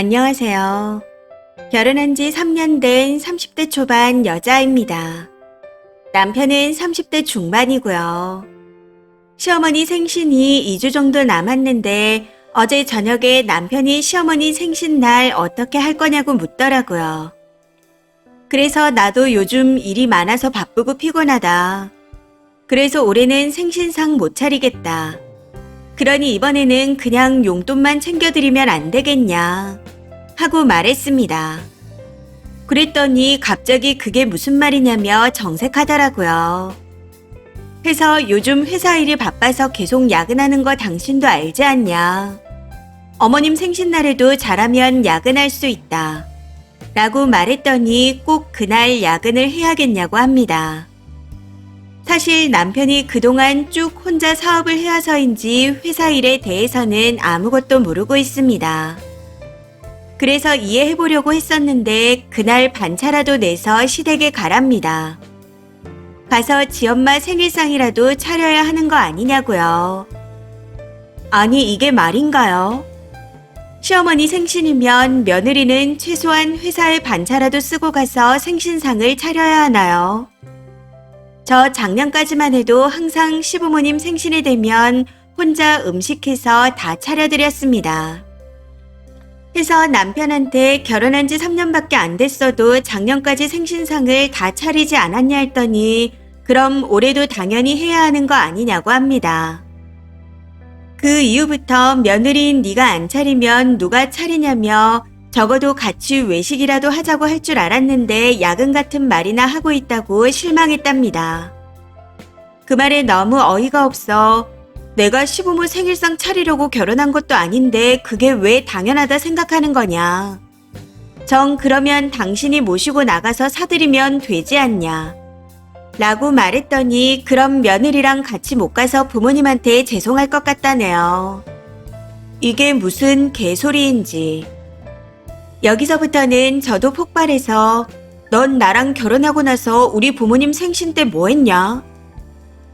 안녕하세요. 결혼한 지 3년 된 30대 초반 여자입니다. 남편은 30대 중반이고요. 시어머니 생신이 2주 정도 남았는데 어제 저녁에 남편이 시어머니 생신날 어떻게 할 거냐고 묻더라고요. 그래서 나도 요즘 일이 많아서 바쁘고 피곤하다. 그래서 올해는 생신상 못 차리겠다. 그러니 이번에는 그냥 용돈만 챙겨드리면 안 되겠냐. 하고 말했습니다. 그랬더니 갑자기 그게 무슨 말이냐며 정색하더라고요. 해서 요즘 회사 일이 바빠서 계속 야근하는 거 당신도 알지 않냐. 어머님 생신날에도 잘하면 야근할 수 있다. 라고 말했더니 꼭 그날 야근을 해야겠냐고 합니다. 사실 남편이 그동안 쭉 혼자 사업을 해와서인지 회사 일에 대해서는 아무것도 모르고 있습니다. 그래서 이해해 보려고 했었는데 그날 반차라도 내서 시댁에 가랍니다. 가서 지엄마 생일상이라도 차려야 하는 거 아니냐고요. 아니 이게 말인가요? 시어머니 생신이면 며느리는 최소한 회사에 반차라도 쓰고 가서 생신상을 차려야 하나요? 저 작년까지만 해도 항상 시부모님 생신이 되면 혼자 음식해서 다 차려드렸습니다. 해서 남편한테 결혼한 지 3년밖에 안 됐어도 작년까지 생신상을 다 차리지 않았냐 했더니 그럼 올해도 당연히 해야 하는 거 아니냐고 합니다. 그 이후부터 며느리인 네가 안 차리면 누가 차리냐며 적어도 같이 외식이라도 하자고 할 줄 알았는데 야근 같은 말이나 하고 있다고 실망했답니다. 그 말에 너무 어이가 없어 내가 시부모 생일상 차리려고 결혼한 것도 아닌데 그게 왜 당연하다 생각하는 거냐. 정 그러면 당신이 모시고 나가서 사드리면 되지 않냐. 라고 말했더니 그럼 며느리랑 같이 못 가서 부모님한테 죄송할 것 같다네요. 이게 무슨 개소리인지. 여기서부터는 저도 폭발해서 넌 나랑 결혼하고 나서 우리 부모님 생신 때 뭐 했냐?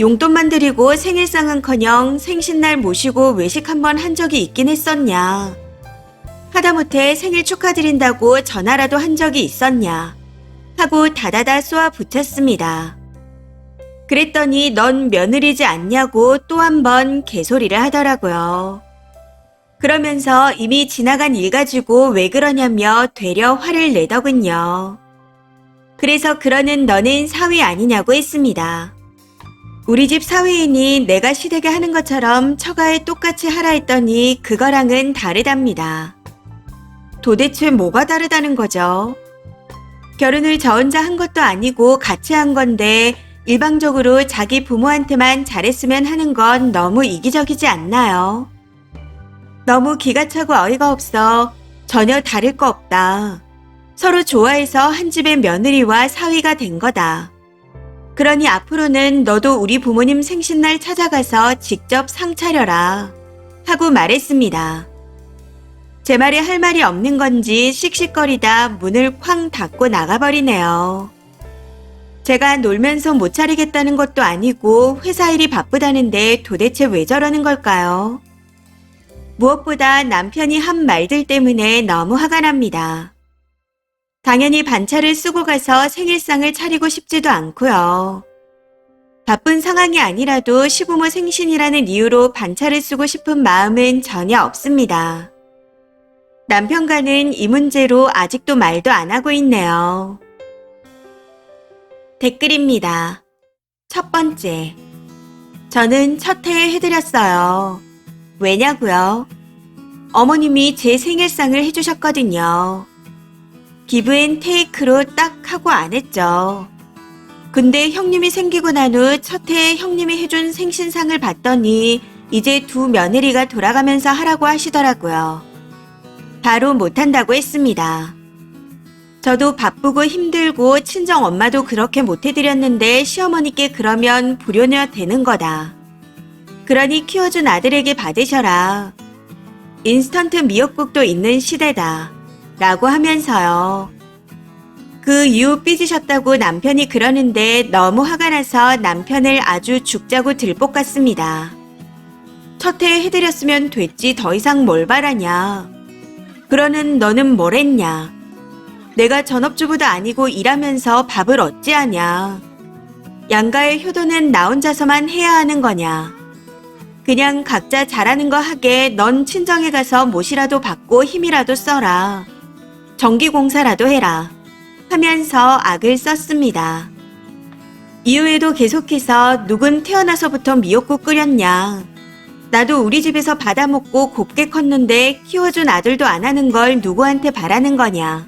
용돈만 드리고 생일상은커녕 생신날 모시고 외식 한번 한 적이 있긴 했었냐? 하다못해 생일 축하드린다고 전화라도 한 적이 있었냐? 하고 다다다 쏘아 붙였습니다. 그랬더니 넌 며느리지 않냐고 또 한 번 개소리를 하더라고요. 그러면서 이미 지나간 일 가지고 왜 그러냐며 되려 화를 내더군요. 그래서 그러는 너는 사위 아니냐고 했습니다. 우리 집 사위인이 내가 시댁에 하는 것처럼 처가에 똑같이 하라 했더니 그거랑은 다르답니다. 도대체 뭐가 다르다는 거죠? 결혼을 저 혼자 한 것도 아니고 같이 한 건데 일방적으로 자기 부모한테만 잘했으면 하는 건 너무 이기적이지 않나요? 너무 기가 차고 어이가 없어 전혀 다를 거 없다. 서로 좋아해서 한 집의 며느리와 사위가 된 거다. 그러니 앞으로는 너도 우리 부모님 생신날 찾아가서 직접 상 차려라. 하고 말했습니다. 제 말에 할 말이 없는 건지 씩씩거리다 문을 쾅 닫고 나가버리네요. 제가 놀면서 못 차리겠다는 것도 아니고 회사 일이 바쁘다는데 도대체 왜 저러는 걸까요? 무엇보다 남편이 한 말들 때문에 너무 화가 납니다. 당연히 반차를 쓰고 가서 생일상을 차리고 싶지도 않고요. 바쁜 상황이 아니라도 시부모 생신이라는 이유로 반차를 쓰고 싶은 마음은 전혀 없습니다. 남편과는 이 문제로 아직도 말도 안 하고 있네요. 댓글입니다. 첫 번째. 저는 첫 해에 해드렸어요. 왜냐고요? 어머님이 제 생일상을 해주셨거든요. 기브앤 테이크로 딱 하고 안 했죠. 근데 형님이 생기고 난 후 첫 해에 형님이 해준 생신상을 봤더니 이제 두 며느리가 돌아가면서 하라고 하시더라고요. 바로 못한다고 했습니다. 저도 바쁘고 힘들고 친정 엄마도 그렇게 못해드렸는데 시어머니께 그러면 불효녀 되는 거다. 그러니 키워준 아들에게 받으셔라. 인스턴트 미역국도 있는 시대다. 라고 하면서요. 그 이후 삐지셨다고 남편이 그러는데 너무 화가 나서 남편을 아주 죽자고 들볶았습니다. 첫해 해드렸으면 됐지 더 이상 뭘 바라냐. 그러는 너는 뭘 했냐? 내가 전업주부도 아니고 일하면서 밥을 어찌 하냐? 양가의 효도는 나 혼자서만 해야 하는 거냐? 그냥 각자 잘하는 거 하게 넌 친정에 가서 못이라도 받고 힘이라도 써라. 전기공사라도 해라. 하면서 악을 썼습니다. 이후에도 계속해서 누군 태어나서부터 미역국 끓였냐. 나도 우리 집에서 받아먹고 곱게 컸는데 키워준 아들도 안 하는 걸 누구한테 바라는 거냐.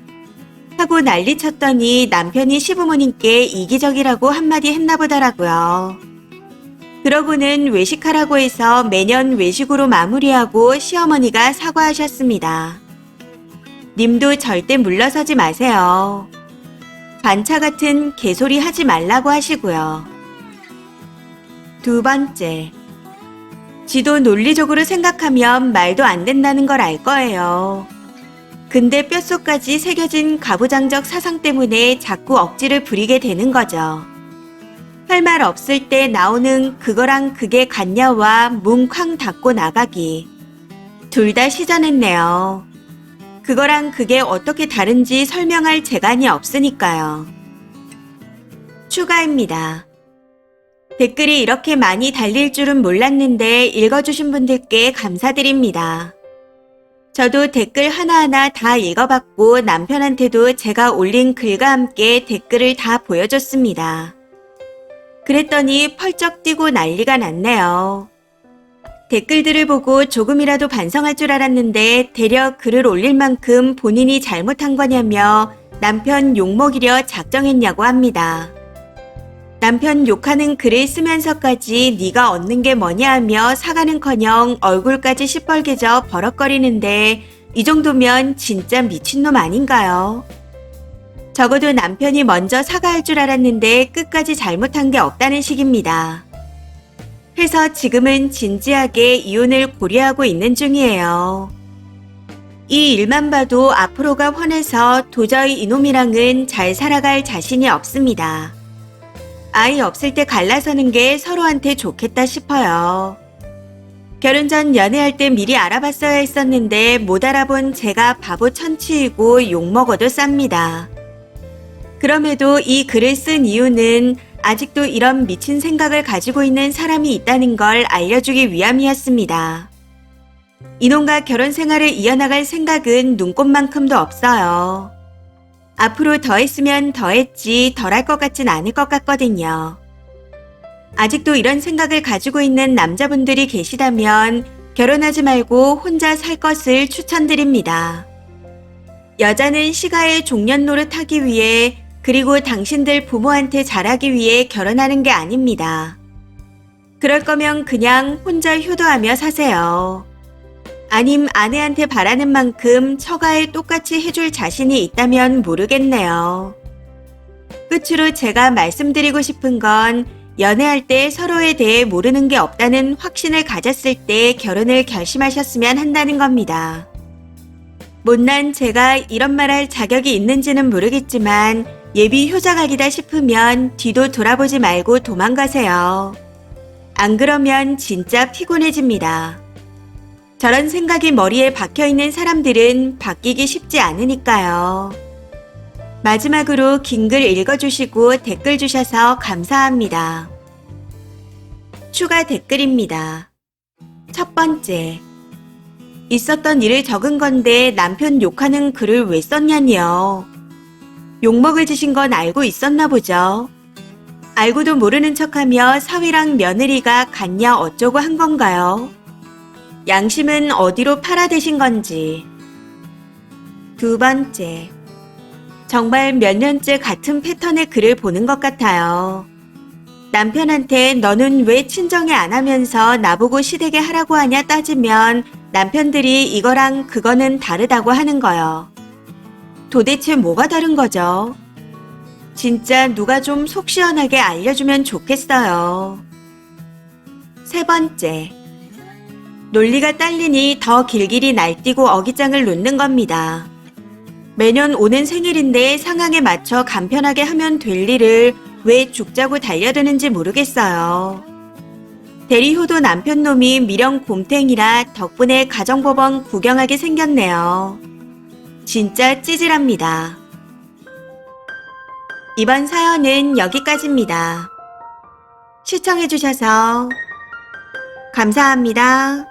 하고 난리 쳤더니 남편이 시부모님께 이기적이라고 한마디 했나 보더라고요. 그러고는 외식하라고 해서 매년 외식으로 마무리하고 시어머니가 사과하셨습니다. 님도 절대 물러서지 마세요. 반차 같은 개소리 하지 말라고 하시고요. 두 번째. 지도 논리적으로 생각하면 말도 안 된다는 걸 알 거예요. 근데 뼛속까지 새겨진 가부장적 사상 때문에 자꾸 억지를 부리게 되는 거죠. 할 말 없을 때 나오는 그거랑 그게 같냐와 문쾅 닫고 나가기. 둘 다 시전했네요. 그거랑 그게 어떻게 다른지 설명할 재간이 없으니까요. 추가입니다. 댓글이 이렇게 많이 달릴 줄은 몰랐는데 읽어주신 분들께 감사드립니다. 저도 댓글 하나하나 다 읽어봤고 남편한테도 제가 올린 글과 함께 댓글을 다 보여줬습니다. 그랬더니 펄쩍 뛰고 난리가 났네요. 댓글들을 보고 조금이라도 반성할 줄 알았는데 대려 글을 올릴 만큼 본인이 잘못한 거냐며 남편 욕먹이려 작정했냐고 합니다. 남편 욕하는 글을 쓰면서까지 네가 얻는 게 뭐냐 하며 사과는커녕 얼굴까지 시뻘개져 버럭거리는데 이 정도면 진짜 미친놈 아닌가요? 적어도 남편이 먼저 사과할 줄 알았는데 끝까지 잘못한 게 없다는 식입니다. 해서 지금은 진지하게 이혼을 고려하고 있는 중이에요. 이 일만 봐도 앞으로가 훤해서 도저히 이놈이랑은 잘 살아갈 자신이 없습니다. 아이 없을 때 갈라서는 게 서로한테 좋겠다 싶어요. 결혼 전 연애할 때 미리 알아봤어야 했었는데 못 알아본 제가 바보 천치이고 욕먹어도 쌉니다. 그럼에도 이 글을 쓴 이유는 아직도 이런 미친 생각을 가지고 있는 사람이 있다는 걸 알려주기 위함이었습니다. 이놈과 결혼 생활을 이어나갈 생각은 눈꽃만큼도 없어요. 앞으로 더 했으면 더 했지 덜 할 것 같진 않을 것 같거든요. 아직도 이런 생각을 가지고 있는 남자분들이 계시다면 결혼하지 말고 혼자 살 것을 추천드립니다. 여자는 시가의 종년 노릇하기 위해 그리고 당신들 부모한테 잘하기 위해 결혼하는 게 아닙니다. 그럴 거면 그냥 혼자 효도하며 사세요. 아님 아내한테 바라는 만큼 처가에 똑같이 해줄 자신이 있다면 모르겠네요. 끝으로 제가 말씀드리고 싶은 건 연애할 때 서로에 대해 모르는 게 없다는 확신을 가졌을 때 결혼을 결심하셨으면 한다는 겁니다. 못난 제가 이런 말 할 자격이 있는지는 모르겠지만 예비 효자각이다 싶으면 뒤도 돌아보지 말고 도망가세요. 안 그러면 진짜 피곤해집니다. 저런 생각이 머리에 박혀 있는 사람들은 바뀌기 쉽지 않으니까요. 마지막으로 긴 글 읽어주시고 댓글 주셔서 감사합니다. 추가 댓글입니다. 첫 번째. 있었던 일을 적은 건데 남편 욕하는 글을 왜 썼냐니요. 욕먹을 짓인 건 알고 있었나 보죠. 알고도 모르는 척하며 사위랑 며느리가 같냐 어쩌고 한 건가요? 양심은 어디로 팔아대신 건지. 두 번째. 정말 몇 년째 같은 패턴의 글을 보는 것 같아요. 남편한테 너는 왜 친정에 안 하면서 나보고 시댁에 하라고 하냐 따지면 남편들이 이거랑 그거는 다르다고 하는 거요. 도대체 뭐가 다른 거죠? 진짜 누가 좀 속 시원하게 알려주면 좋겠어요. 세 번째. 논리가 딸리니 더 길길이 날뛰고 어깃장을 놓는 겁니다. 매년 오는 생일인데 상황에 맞춰 간편하게 하면 될 일을 왜 죽자고 달려드는지 모르겠어요. 대리효도 남편놈이 미령 곰탱이라 덕분에 가정법원 구경하게 생겼네요. 진짜 찌질합니다. 이번 사연은 여기까지입니다. 시청해주셔서 감사합니다.